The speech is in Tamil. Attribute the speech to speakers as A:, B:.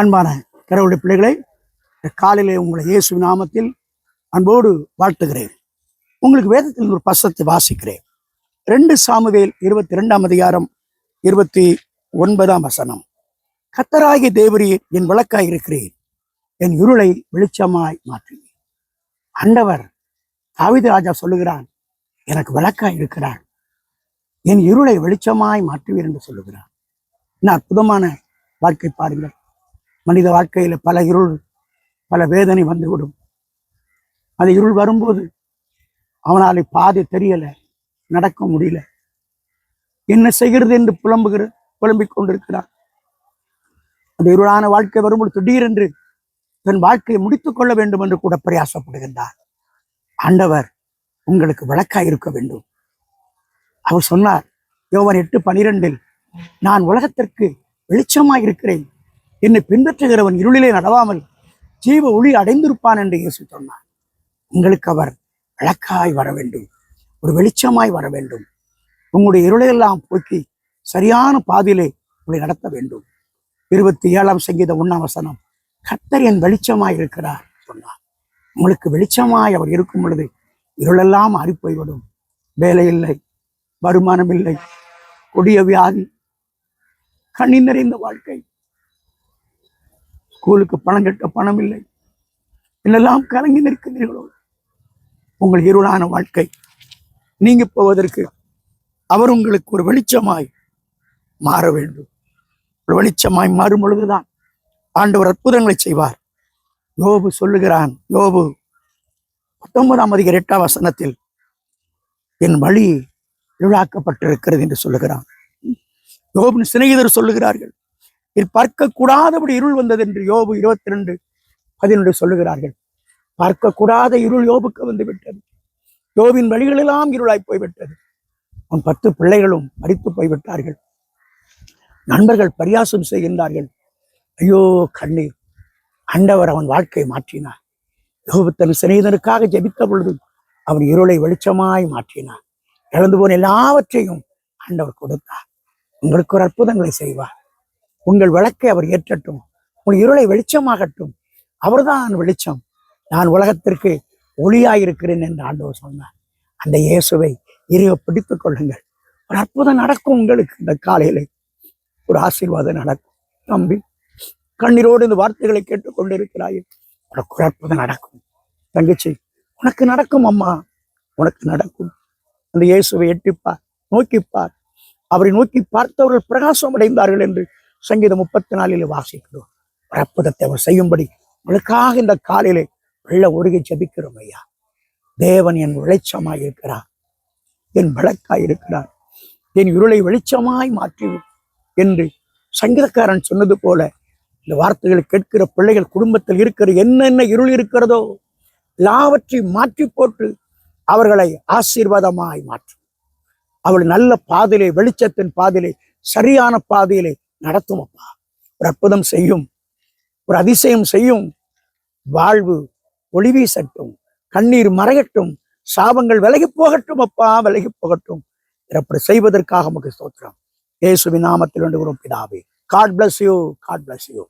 A: அன்பான கடவுளுடைய பிள்ளைகளை காலையிலே உங்களை இயேசு நாமத்தில் அன்போடு வாழ்த்துகிறேன். உங்களுக்கு வேதத்தில் ஒரு பசத்தை வாசிக்கிறேன். ரெண்டு சாமுவேல் இருபத்தி ரெண்டாம் அதிகாரம் இருபத்தி ஒன்பதாம் வசனம். கத்தராகி தேவரி என் விளக்காய் இருக்கிறேன் என் இருளை வெளிச்சமாய் மாற்றுவேன் ஆண்டவர் தாவீது ராஜா சொல்லுகிறான் எனக்கு விளக்காய் இருக்கிறார். என் இருளை வெளிச்சமாய் மாற்றுவீர் என்று சொல்லுகிறார். என்ன அற்புதமான வாழ்க்கை பாருங்கள் மனித வாழ்க்கையில பல இருள் பல வேதனை வந்துவிடும். அந்த இருள் வரும்போது அவனால் பாதை தெரியல நடக்க முடியல. என்ன செய்கிறது என்று புலம்புகிற புலம்பிக் கொண்டிருக்கிறான். அந்த இருளான வாழ்க்கை வரும்போது திடீரென்று தன் வாழ்க்கையை முடித்துக் கொள்ள வேண்டும் என்று கூட பிரயாசப்படுகின்றார் ஆண்டவர் உங்களுக்கு விளக்காய் இருக்க வேண்டும். அவர் சொன்னார் யோவன் எட்டு பனிரெண்டில் நான் உலகத்திற்கு வெளிச்சமாய் இருக்கிறேன். என்னை பின்பற்றுகிறவன் இருளிலே நடவாமல் ஜீவ ஒளி அடைந்திருப்பான் என்று இயேசு சொன்னார். உங்களுக்கு அவர் விளக்காய் வர வேண்டும். ஒரு வெளிச்சமாய் வர வேண்டும். உங்களுடைய இருளையெல்லாம் போக்கி சரியான பாதையிலே உங்களை நடத்த வேண்டும். இருபத்தி ஏழாம் சங்கீத உண்ணாவசனம் வசனம் என் வெளிச்சமாய் இருக்கிறார் சொன்னார். உங்களுக்கு வெளிச்சமாய் அவர் இருக்கும் பொழுது இருளெல்லாம் மாறி வேலை இல்லை வருமானம் இல்லை கொடிய வியாதி கண்ணி நிறைந்த வாழ்க்கை ஸ்கூலுக்கு பணம் கட்ட பணம் இல்லை. என்னெல்லாம் கலங்கி நிற்கிறீர்களோ உங்கள் இருளான வாழ்க்கை நீங்க போவதற்கு அவர் உங்களுக்கு ஒரு வெளிச்சமாய் மாற வேண்டும். ஒரு வெளிச்சமாய் மாறும் பொழுதுதான் ஆண்டவர் அற்புதங்களை செய்வார். யோபு சொல்லுகிறான் யோபு பத்தொன்பதாம் அதிகார எட்டாம் வசனத்தில் என் வழி இருளாக்கப்பட்டிருக்கிறது என்று சொல்லுகிறான். யோபின் சிநேகிதர் சொல்லுகிறார்கள் இது பார்க்க கூடாதபடி இருள் வந்தது என்று யோபு இருபத்தி ரெண்டு பதினொன்று சொல்லுகிறார்கள். பார்க்க கூடாத இருள் யோபுக்கு வந்து விட்டது யோபின் வழிகளெல்லாம் இருளாய் போய்விட்டது. அவன் பத்து பிள்ளைகளும் மறித்து போய்விட்டார்கள். நண்பர்கள் பரியாசம் செய்கின்றார்கள். ஐயோ கண்ணீர். அண்டவர் அவன் வாழ்க்கையை மாற்றினார். யோபு தன் சிநேகிதனுக்காக ஜெபித்த பொழுது அவன் இருளை வெளிச்சமாய் மாற்றினார் இழந்து போன எல்லாவற்றையும் ஆண்டவர் கொடுத்தார். உங்களுக்கு ஒரு அற்புதங்களை செய்வார். உங்கள் விளக்கை அவர் ஏற்றட்டும். உங்கள் இருளை வெளிச்சமாகட்டும். அவர்தான் வெளிச்சம். நான் உலகத்திற்கு ஒளியாயிருக்கிறேன் என்று ஆண்டவர் சொன்னார். அந்த இயேசுவை இறைவ பிடித்துக் கொள்ளுங்கள். ஒரு அற்புதம் நடக்கும் உங்களுக்கு இந்த காலையில. ஒரு ஆசீர்வாதம் நடக்கும். தம்பி கண்ணீரோடு இந்த வார்த்தைகளை கேட்டுக்கொண்டிருக்கிறாய். உனக்கு ஒரு அற்புதம் நடக்கும். தங்கச்சி உனக்கு நடக்கும் அம்மா உனக்கு நடக்கும். அந்த இயேசுவை எட்டிப்பார் நோக்கிப்பார். அவரை நோக்கி பார்த்தவர்கள் பிரகாசம் அடைந்தார்கள் என்று சங்கீதம் முப்பத்தி நாலில் வாசிக்கிறோம். அற்புதத்தை அவர் செய்யும்படி உங்களுக்காக இந்த காலையிலே வெள்ள ஒருகை ஜபிக்கிறோம் ஐயா. தேவன் என் வெளிச்சமாய் இருக்கிறார். என் விளக்காய் இருக்கிறார். என் இருளை வெளிச்சமாய் மாற்றி என்று சங்கீதக்காரன் சொன்னது போல இந்த வார்த்தைகளை கேட்கிற பிள்ளைகள் குடும்பத்தில் இருக்கிற என்னென்ன இருள் இருக்கிறதோ எல்லாவற்றையும் மாற்றி போட்டு அவர்களை ஆசீர்வாதமாய் மாற்றும். அவள் நல்ல பாதையிலே வெளிச்சத்தின் பாதையிலே சரியான பாதையிலே நடத்தும் அப்பா ஒரு அற்புதம் செய்யும் ஒரு அதிசயம் செய்யும். வாழ்வு ஒளி வீசட்டும் கண்ணீர் மறையட்டும் சாபங்கள் விலகி போகட்டும் அப்பா விலகி போகட்டும். அப்படி செய்வதற்காக நமக்கு ஸ்தோத்திரம். இயேசுவின் நாமத்தில் பிதாவே. God bless you God bless you